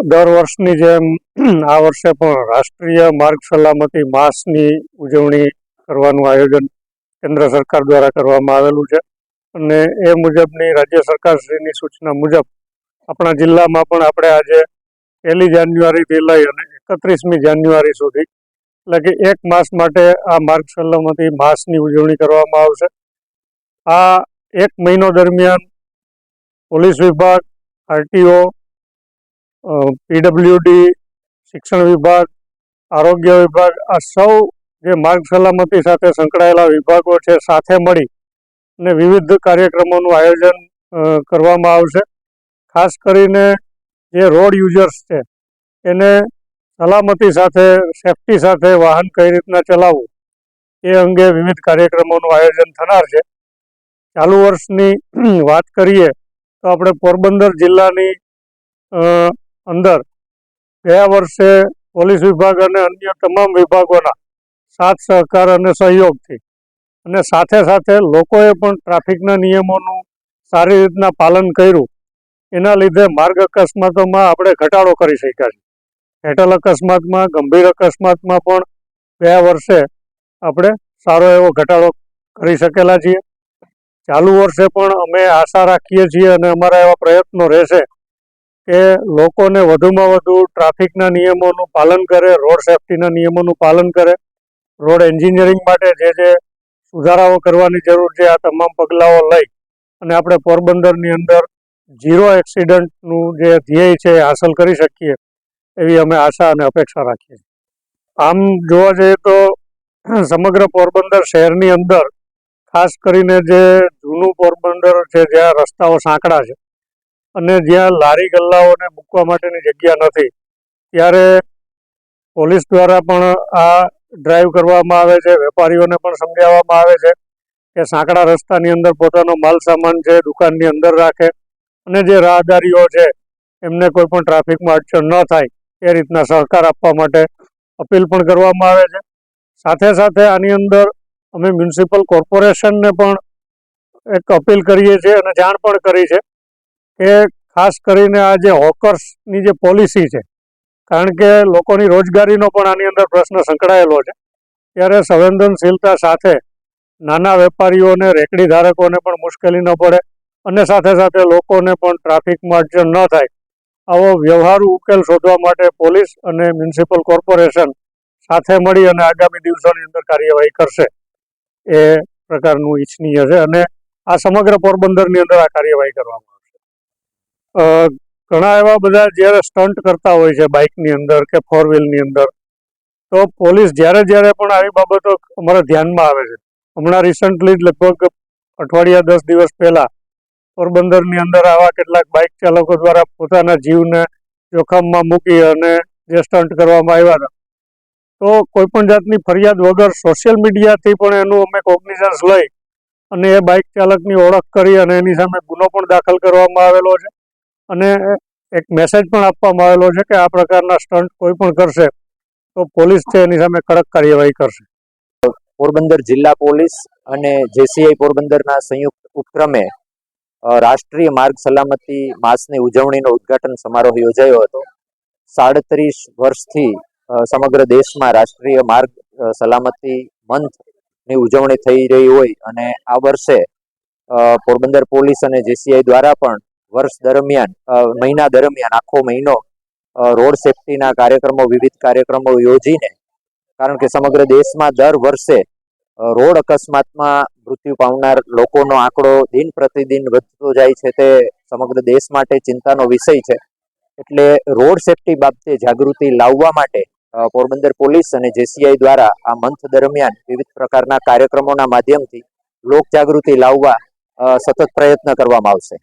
દર વર્ષની જેમ આ વર્ષે પણ રાષ્ટ્રીય માર્ગ સલામતી માસની ઉજવણી કરવાનું આયોજન કેન્દ્ર સરકાર દ્વારા કરવામાં આવેલું છે. અને એ મુજબની રાજ્ય સરકારશ્રીની સૂચના મુજબ આપણા જિલ્લામાં પણ આપણે આજે પહેલી જાન્યુઆરીથી લઈ અને એકત્રીસમી જાન્યુઆરી સુધી એટલે કે એક માસ માટે આ માર્ગ સલામતી માસની ઉજવણી કરવામાં આવશે. આ એક મહિનો દરમિયાન પોલીસ વિભાગ, આરટીઓ પીડબ્લ્યુડી, શિક્ષણ વિભાગ, આરોગ્ય વિભાગ, આ સૌ જે માર્ગ સલામતી સાથે સંકળાયેલા વિભાગો છે, સાથે મળી અને વિવિધ કાર્યક્રમોનું આયોજન કરવામાં આવશે. ખાસ કરીને જે રોડ યુઝર્સ છે, એને સલામતી સાથે, સેફટી સાથે વાહન કઈ રીતના ચલાવવું, એ અંગે વિવિધ કાર્યક્રમોનું આયોજન થનાર છે. ચાલુ વર્ષની વાત કરીએ તો આપણે પોરબંદર જિલ્લાની અંદર ગયા વર્ષે પોલીસ વિભાગ અને અન્ય તમામ વિભાગોના સાથ સહકાર અને સહયોગથી અને સાથે સાથે લોકોએ પણ ટ્રાફિકના નિયમોનું સારી રીતના પાલન કર્યું. એના લીધે માર્ગ અકસ્માતોમાં આપણે ઘટાડો કરી શક્યા છીએ. હેઠળ અકસ્માતમાં, ગંભીર અકસ્માતમાં પણ ગયા વર્ષે આપણે સારો એવો ઘટાડો કરી શકેલા છીએ. ચાલુ વર્ષે પણ અમે આશા રાખીએ છીએ અને અમારા એવા પ્રયત્નો રહેશે કે લોકોને વધુમાં વધુ ટ્રાફિકના નિયમોનું પાલન કરે, રોડ સેફટીના નિયમોનું પાલન કરે. રોડ એન્જિનિયરિંગ માટે જે જે સુધારાઓ કરવાની જરૂર છે, આ તમામ પગલાઓ લઈ અને આપણે પોરબંદરની અંદર ઝીરો એક્સિડન્ટનું જે ધ્યેય છે હાંસલ કરી શકીએ એવી અમે આશા અને અપેક્ષા રાખીએ છીએ. આમ જોવા જઈએ તો સમગ્ર પોરબંદર શહેરની અંદર ખાસ કરીને જે જૂનું પોરબંદર છે, જ્યાં રસ્તાઓ સાંકડા છે અને જ્યાં લારી ગલ્લાઓને મૂકવા માટેની જગ્યા નથી, ત્યારે પોલીસ દ્વારા પણ આ ડ્રાઈવ કરવામાં આવે છે, વેપારીઓને પણ સમજાવવામાં આવે છે કે સાંકડા રસ્તાની અંદર પોતાનો માલ સામાન છે, દુકાનની અંદર રાખે અને જે રાહદારીઓ છે, એમને કોઈ પણ ટ્રાફિકમાં અડચણ ન થાય, એ રીતના સહકાર આપવા માટે અપીલ પણ કરવામાં આવે છે. સાથે સાથે આની અંદર અમે મ્યુનિસિપલ કોર્પોરેશનને પણ એક અપીલ કરીએ છીએ અને જાણ પણ કરી છે કે ખાસ કરીને આ જે હોકર્સની જે પોલિસી છે, કારણ કે લોકોની રોજગારીનો પણ આની અંદર પ્રશ્ન સંકળાયેલો છે, ત્યારે સંવેદનશીલતા સાથે નાના વેપારીઓને, રેકડી ધારકોને પણ મુશ્કેલી ન પડે અને સાથે સાથે લોકોને પણ ટ્રાફિકમાં અડચણ ન થાય. આવો વ્યવહારુ ઉકેલ શોધવા માટે પોલીસ અને મ્યુનિસિપલ કોર્પોરેશન સાથે મળી અને આગામી દિવસોની અંદર કાર્યવાહી કરશે. એ પ્રકારનું ઈચ્છનીય છે અને આ સમગ્ર પોરબંદરની અંદર આ કાર્યવાહી કરવામાં ઘણા એવા બધા જ્યારે સ્ટન્ટ કરતા હોય છે બાઇકની અંદર કે ફોર વ્હીલની અંદર, તો પોલીસ જ્યારે જ્યારે પણ આવી બાબતો અમારા ધ્યાનમાં આવે છે. હમણાં રિસન્ટલી જ લગભગ અઠવાડિયા દસ દિવસ પહેલાં પોરબંદરની અંદર આવા કેટલાક બાઇક ચાલકો દ્વારા પોતાના જીવને જોખમમાં મૂકી અને જે સ્ટન્ટ કરવામાં આવ્યા હતા, તો કોઈપણ જાતની ફરિયાદ વગર સોશિયલ મીડિયાથી પણ એનું અમે કોગ્નિઝન્સ લઈ અને એ બાઇક ચાલકની ઓળખ કરી અને એની સામે ગુનો પણ દાખલ કરવામાં આવેલો છે. અને એક મેસેજ પણ આપવામાં આવેલો છે કે આ પ્રકારના સ્ટન્ટ કોઈ પણ કરશે તો પોલીસ છે એની સામે કડક કાર્યવાહી કરશે. પોરબંદર જિલ્લા પોલીસ અને જેસીઆઈ પોરબંદરના સંયુક્ત ઉપક્રમે રાષ્ટ્રીય માર્ગ સલામતી માસની ઉજવણીનો ઉદ્ઘાટન સમારોહ યોજાયો હતો. સાડત્રીસ વર્ષથી સમગ્ર દેશમાં રાષ્ટ્રીય માર્ગ સલામતી મંથની ઉજવણી થઈ રહી હોય અને આ વર્ષે પોરબંદર પોલીસ અને જેસીઆઈ દ્વારા પણ વર્ષ દરમિયાન મહિના દરમિયાન, આખો મહિનો રોડ સેફટીના કાર્યક્રમો, વિવિધ કાર્યક્રમો યોજીને, કારણ કે સમગ્ર દેશમાં દર વર્ષે રોડ અકસ્માતમાં મૃત્યુ પામનાર લોકોનો આંકડો દિન પ્રતિદિન વધતો જાય છે તે સમગ્ર દેશ માટે ચિંતાનો વિષય છે. એટલે રોડ સેફટી બાબતે જાગૃતિ લાવવા માટે પોરબંદર પોલીસ અને જેસીઆઈ દ્વારા આ મંથ દરમિયાન વિવિધ પ્રકારના કાર્યક્રમોના માધ્યમથી લોક જાગૃતિ લાવવા સતત પ્રયત્ન કરવામાં આવશે.